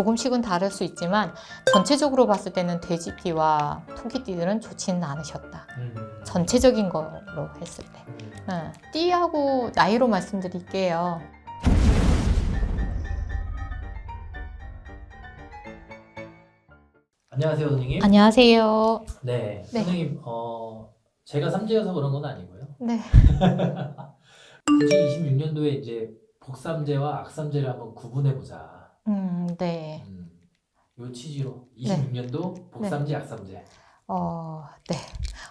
조금씩은 다를 수 있지만 전체적으로 봤을 때는 돼지띠와 토끼띠들은 좋지는 않으셨다. 음. 전체적인 거로 했을 때. 음. 응. 띠하고 나이로 말씀드릴게요. 안녕하세요, 선생님. 안녕하세요. 네, 네. 선생님, 어, 제가 삼재여서 그런 건 아니고요. 네. 굳이 26년도에 이제 복삼재와 악삼재를 한번 구분해 보자. 음, 네. 음, 요 취지로 26년도 복삼재, 악삼재. 어, 네.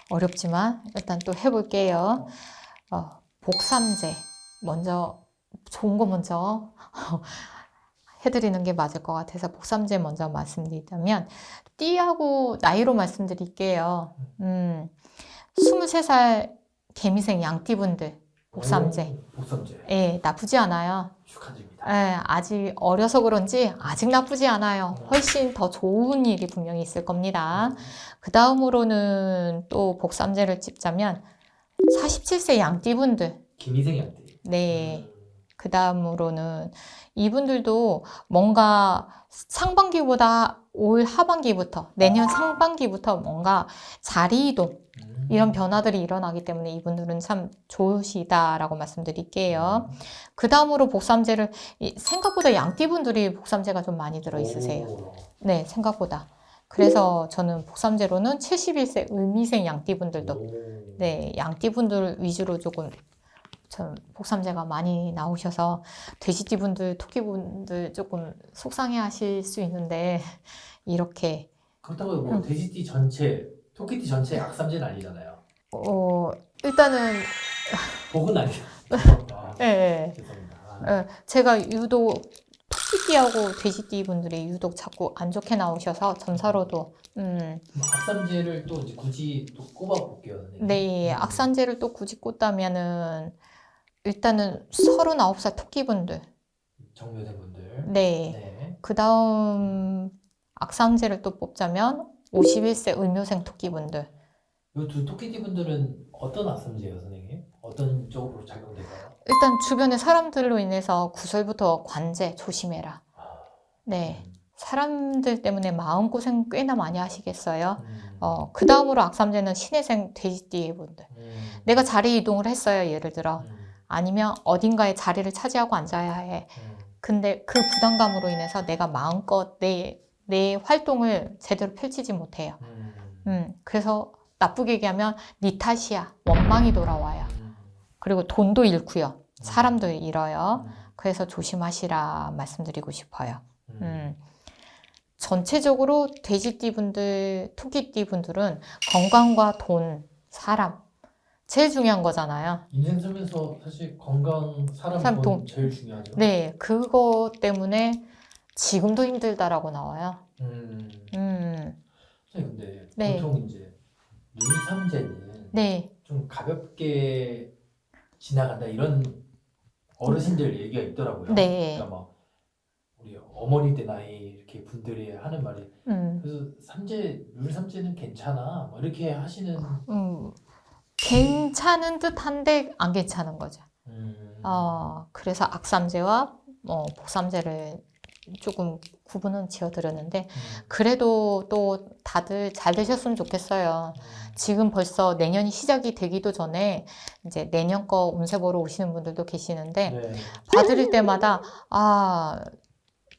어렵지만 일단 또 해볼게요. 어, 복삼제. 먼저, 좋은 거 먼저 해드리는 게 맞을 것 같아서 복삼제 먼저 말씀드리자면, 띠하고 나이로 말씀드릴게요. 음, 23살 개미생 양띠분들, 복삼제. 오, 복삼재. 예, 나쁘지 않아요. 축하드립니다. 예, 아직 어려서 그런지 아직 나쁘지 않아요. 훨씬 더 좋은 일이 분명히 있을 겁니다. 그 다음으로는 또 복삼제를 찝자면 47세 양띠분들. 김희생 양띠. 네. 음, 그 다음으로는 이분들도 뭔가 상반기보다 올 하반기부터 내년 상반기부터 뭔가 자리 이동 음. 이런 변화들이 일어나기 때문에 이분들은 참 좋으시다라고 말씀드릴게요. 그 다음으로 복삼제를 이- 생각보다 양띠분들이 복삼제가 좀 많이 들어 있으세요. 오. 네, 생각보다. 그래서 저는 복삼제로는 71세 을미생 양띠분들도 오. 네, 양띠분들 위주로 조금 전 복삼제가 많이 나오셔서 돼지띠분들, 토끼분들 조금 속상해하실 수 있는데 이렇게 그렇다고 뭐 음. 돼지띠 전체, 토끼띠 전체 악삼재는 아니잖아요. 어 일단은 복은 아니죠. 아, 예, 예. 죄송합니다. 아, 예, 제가 유독 토끼띠하고 돼지띠 분들이 유독 자꾸 안 좋게 나오셔서 점사로도 음, 뭐 악삼재를 또 이제 굳이 또 꼽아 볼게요. 선생님. 네 음. 악산제를 또 굳이 꽂다면은 일단은 39살 토끼분들 정묘생분들. 네. 네. 그 다음 악상제를 또 뽑자면 51세 을묘생 토끼분들 이 두 토끼띠 분들은 어떤 악삼재예요, 선생님? 어떤 쪽으로 작용될까요? 일단 주변의 사람들로 인해서 구설부터 관제 조심해라. 아, 네. 사람들 때문에 마음고생 꽤나 많이 하시겠어요. 음. 어, 그 다음으로 악삼제는 신혜생 돼지띠 분들. 음. 내가 자리 이동을 했어요, 예를 들어. 음. 아니면 어딘가에 자리를 차지하고 앉아야 해. 음. 근데 그 부담감으로 인해서 내가 마음껏 내, 내 활동을 제대로 펼치지 못해요. 음. 음, 그래서 나쁘게 얘기하면 니 탓이야. 원망이 돌아와요. 음. 그리고 돈도 잃고요. 사람도 잃어요. 음. 그래서 조심하시라 말씀드리고 싶어요. 음. 음. 전체적으로 돼지띠 분들, 토끼띠 분들은 건강과 돈, 사람. 제일 중요한 거잖아요. 인생 살면서 사실 건강, 사람, 돈 돈. 제일 중요하죠. 네, 그거 때문에 지금도 힘들다라고 나와요. 음. 음, 선생님 근데 네. 보통 이제 눈삼재는 네, 좀 가볍게 지나간다 이런 어르신들 얘기가 있더라고요. 네. 그러니까 막 우리 어머니 때 나이 이렇게 분들이 하는 말이 음, 그래서 삼재 물삼재는 괜찮아 뭐 이렇게 하시는 음, 괜찮은 듯한데 안 괜찮은 거죠. 음, 어, 그래서 악삼제와 뭐 복삼제를 조금 구분은 지어드렸는데 음, 그래도 또 다들 잘 되셨으면 좋겠어요. 음, 지금 벌써 내년이 시작이 되기도 전에 이제 내년 거 운세 보러 오시는 분들도 계시는데 네. 봐드릴 때마다 아,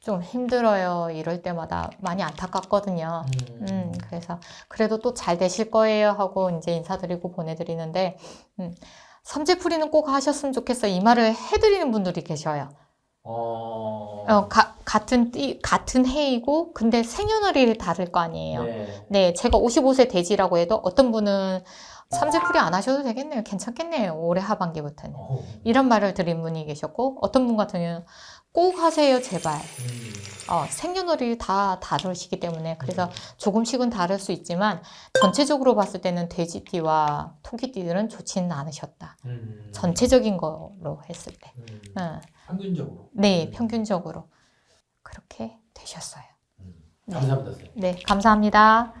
좀 힘들어요. 이럴 때마다 많이 안타깝거든요. 음, 음, 그래서 그래도 또 잘 되실 거예요 하고 이제 인사드리고 보내드리는데 음, 삼재풀이는 꼭 하셨으면 좋겠어요. 이 말을 해드리는 분들이 계셔요. 어, 어, 가- 같은 띠, 같은 해이고 근데 생년월일이 다를 거 아니에요. 네. 네, 제가 55세 돼지라고 해도 어떤 분은 삼재풀이 안 하셔도 되겠네요. 괜찮겠네요. 올해 하반기부터는. 어, 이런 말을 드린 분이 계셨고 어떤 분 같은 경우는 꼭 하세요, 제발. 음, 어, 생년월일이 다 다르시기 때문에 그래서 조금씩은 다를 수 있지만 전체적으로 봤을 때는 돼지띠와 토끼띠들은 좋지는 않으셨다. 음, 전체적인 거로 했을 때. 음, 응. 평균적으로. 네, 음, 평균적으로 그렇게 되셨어요. 음. 네. 감사합니다. 네, 감사합니다.